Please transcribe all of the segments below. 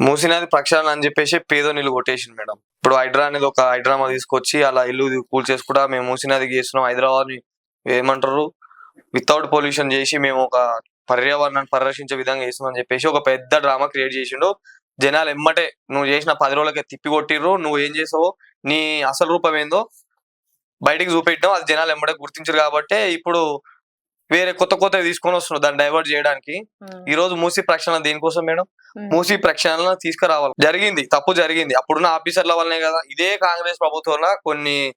మూసినది ప్రక్షాళన అని చెప్పేసి పేదో నీళ్ళు కొట్టేసింది మేడం. ఇప్పుడు హైడ్రా అనేది ఒక హైడ్రామా తీసుకొచ్చి అలా ఇల్లు కూల్ చేసుకుంటా మేము మూసినది చేస్తున్నాం హైదరాబాద్ని ఏమంటారు? వితౌట్ పొల్యూషన్ చేసి మేము ఒక పర్యావరణాన్ని పరిరక్షించే విధంగా చేస్తున్నాం అని చెప్పేసి ఒక పెద్ద డ్రామా క్రియేట్ చేసిండు. జనాలు ఎమ్మటే నువ్వు చేసిన పది రోజులకే తిప్పి కొట్టిర్రు. నువ్వు ఏం చేసావో? నీ అసలు రూపం ఏందో? బయటికి చూపెట్టావు అది జనాలు ఎమ్మటే గుర్తించరు కాబట్టి ఇప్పుడు వేరే కొత్త కొత్త తీసుకొని వస్తున్నారు దాన్ని డైవర్ట్ చేయడానికి. ఈ రోజు మూసి ప్రక్షాళన దేనికోసం మేడం? మూసి ప్రక్షాళన తీసుకురావాలి. జరిగింది. తప్పు జరిగింది. అప్పుడున్న ఆఫీసర్ల వల్లనే కదా. ఇదే కాంగ్రెస్ ప్రభుత్వంలో కొన్ని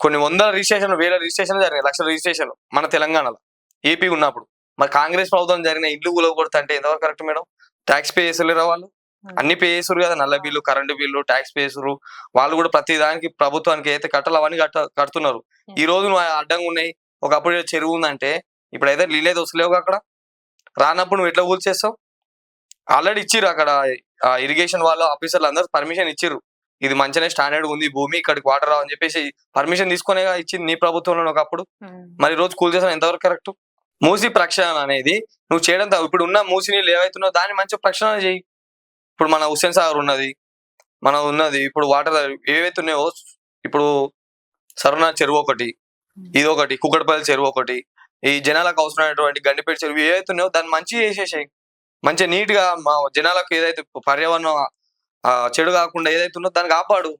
కొన్ని వందల రిజిస్ట్రేషన్ వేల రిజిస్ట్రేషన్ జరిగినాయి. లక్షల రిజిస్ట్రేషన్ మన తెలంగాణలో. ఏపీ ఉన్నప్పుడు. మరి కాంగ్రెస్ ప్రభుత్వం జరిగిన ఇల్లు కూలగొడతా అంటే ఎంతవరకు కరెక్ట్ మేడం? ట్యాక్స్ పే చేసలేరా వాళ్ళు. అన్ని పే చేసారు కదా. నల్ల bill current bill tax pay చేసారు వాళ్ళు కూడా ప్రతి దానికి ప్రభుత్వానికి అయితే కట్టాలి అవన్నీ కట్ట కడుతున్నారు. ఈ రోజు అడ్డంగా ఉన్నాయి. ఒకప్పుడు చెరువు ఉందంటే ఇప్పుడు అయితే నీళ్ళు అయితే వస్తలేవు అక్కడ? రానప్పుడు నువ్వు ఎట్లా కూల్చేస్తావు ఆల్రెడీ ఇచ్చిర్రు అక్కడ ఇరిగేషన్ వాళ్ళు ఆఫీసర్లు అందరూ పర్మిషన్ ఇచ్చిర్రు. ఇది మంచిగానే స్టాండర్డ్ ఉంది భూమి ఇక్కడికి వాటర్ రావు అని చెప్పేసి పర్మిషన్ తీసుకునే ఇచ్చింది నీ ప్రభుత్వంలో ఒకప్పుడు. మరి రోజు కూల్ చేసాం ఎంతవరకు కరెక్ట్? మూసి ప్రక్షాళన అనేది నువ్వు చేయడం తా- ఇప్పుడు ఉన్న మూసి నీళ్ళు ఏవైతున్నావు దాన్ని మంచిగా ప్రక్షాళన చేయి. ఇప్పుడు మన హుస్సేన్ సాగర్ ఉన్నది మన ఉన్నది ఇప్పుడు వాటర్ ఏవైతే ఉన్నాయో ఇప్పుడు సరణ చెరువు ఒకటి ఇది ఒకటి కుక్కడపల్లి చెరువు ఒకటి ఈ జనాలకు అవసరమైనటువంటి గండిపేట చెరువు ఏవైతున్నాయో దాన్ని మంచిగా చేసేసాయి మంచిగా నీట్గా మా జనాలకు ఏదైతే పర్యావరణం చెడు కాకుండా ఏదైతే ఉందో దాన్ని కాపాడు.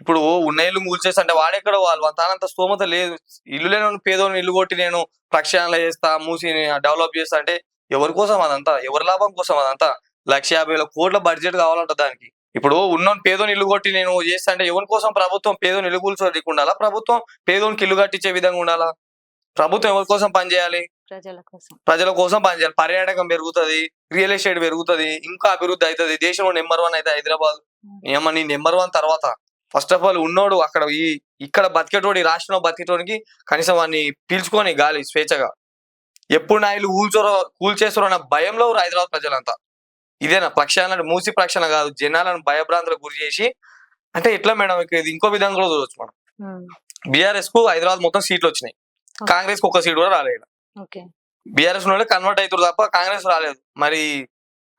ఇప్పుడు ఉన్న ఇల్లు కూల్చేసి అంటే వాడెక్కడ వాళ్ళు తానంత స్తోమత లేదు. ఇల్లు లేని పేదోని ఇల్లు కొట్టి నేను ప్రక్షాళన చేస్తా మూసి డెవలప్ చేస్తా అంటే ఎవరి కోసం అదంతా? ఎవరి లాభం కోసం అదంతా? లక్ష యాభై వేల కోట్ల బడ్జెట్ కావాలంట దానికి. ఇప్పుడు ఉన్న పేదోని ఇల్లు కొట్టి నేను చేస్తా అంటే ఎవరి కోసం ప్రభుత్వం పేదోని ఇల్లు కూల్చోడానికి ఉండాలా ప్రభుత్వం పేదోనికి ఇల్లు కట్టించే విధంగా ఉండాలా? ప్రభుత్వం ఎవరి కోసం పనిచేయాలి ప్రజల కోసం. ప్రజల కోసం పనిచేయాలి పర్యాటకం పెరుగుతది రియల్ ఎస్టేట్ పెరుగుతది ఇంకా అభివృద్ధి అవుతుంది. దేశంలో నెంబర్ వన్ అయితే హైదరాబాద్. ఏమన్నా నీ నెంబర్ వన్ తర్వాత. ఫస్ట్ ఆఫ్ ఆల్ ఉన్నోడు అక్కడ ఈ ఇక్కడ బతికేటోడు ఈ రాష్ట్రంలో బతికేటోడికి కనీసం వాడిని పీల్చుకొని గాలి స్వేచ్ఛగా. ఎప్పుడు నా ఇల్లు కూల్చోరో కూల్చేస్తారో అన్న భయంలో హైదరాబాద్ ప్రజలంతా. ఇదేనా ప్రక్షాళన? మూసి ప్రక్షాళన కాదు. జనాలను భయభ్రాంతులకు గురి చేసి అంటే ఎట్లా మేడం? ఇక ఇది ఇంకో విధంగా కూడా చూడొచ్చు మనం. బీఆర్ఎస్కు హైదరాబాద్ మొత్తం సీట్లు వచ్చినాయి. కాంగ్రెస్కు ఒక సీట్ కూడా రాలేదు. బీఆర్ఎస్ నుండి కన్వర్ట్ అవుతారు తప్ప కాంగ్రెస్ రాలేదు. మరి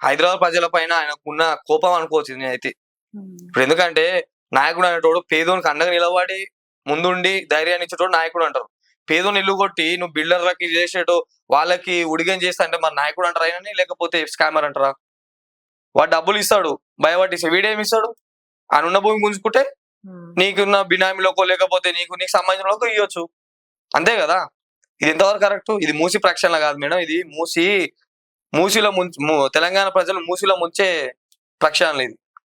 హైదరాబాద్ ప్రజల పైన ఆయనకున్న కోపం అనుకోవచ్చు నేను అయితే ఉమ్, ఇప్పుడు ఎందుకంటే నాయకుడు అనేటోడు పేదోనికి అండగా నిలబడి ముందుండి ధైర్యాన్ని ఇచ్చేటోడు నాయకుడు అంటారు. పేదోని ఇల్లు కొట్టి నువ్వు బిల్డర్లకి చేసేటో వాళ్ళకి ఉడిగం చేస్తా అంటే మరి నాయకుడు అంటారా ఆయనని లేకపోతే స్కామర్ అంటారా? వాడు డబ్బులు ఇస్తాడు భయపట్టిస్తే వీడేమి ఇస్తాడు? ఆయన ఉన్న భూమి గుంజుకుంటే నీకున్న బినామీలోకో లేకపోతే నీకు నీకు సంబంధించిన ఇవ్వచ్చు అంతే కదా? ఇది ఎంతవరకు కరెక్ట్ ఇది మూసి ప్రక్షాళన కాదు మేడం. ఇది మూసి మూసిలో ము- తెలంగాణ ప్రజలు మూసిలో ముంచే ప్రక్షాళన ఇది.